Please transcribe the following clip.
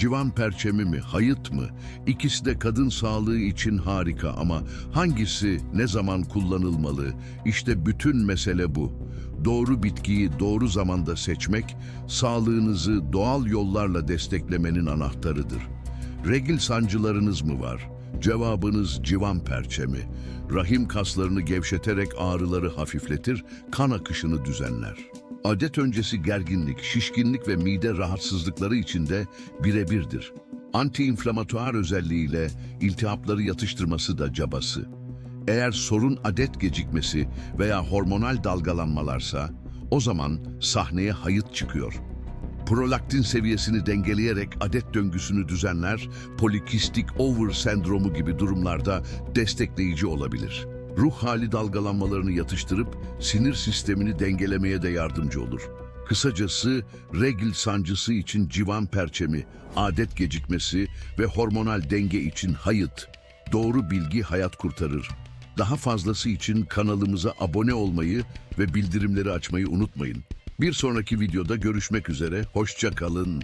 Civan perçemi mi, hayıt mı? İkisi de kadın sağlığı için harika ama hangisi ne zaman kullanılmalı? İşte bütün mesele bu. Doğru bitkiyi doğru zamanda seçmek, sağlığınızı doğal yollarla desteklemenin anahtarıdır. Regil sancılarınız mı var? Cevabınız civan perçemi. Rahim kaslarını gevşeterek ağrıları hafifletir, kan akışını düzenler. Adet öncesi gerginlik, şişkinlik ve mide rahatsızlıkları için de birebirdir. Antiinflamatuar özelliğiyle iltihapları yatıştırması da cabası. Eğer sorun adet gecikmesi veya hormonal dalgalanmalarsa, o zaman sahneye hayıt çıkıyor. Prolaktin seviyesini dengeleyerek adet döngüsünü düzenler, polikistik over sendromu gibi durumlarda destekleyici olabilir. Ruh hali dalgalanmalarını yatıştırıp sinir sistemini dengelemeye de yardımcı olur. Kısacası regl sancısı için civan perçemi, adet gecikmesi ve hormonal denge için hayıt. Doğru bilgi hayat kurtarır. Daha fazlası için kanalımıza abone olmayı ve bildirimleri açmayı unutmayın. Bir sonraki videoda görüşmek üzere, hoşça kalın.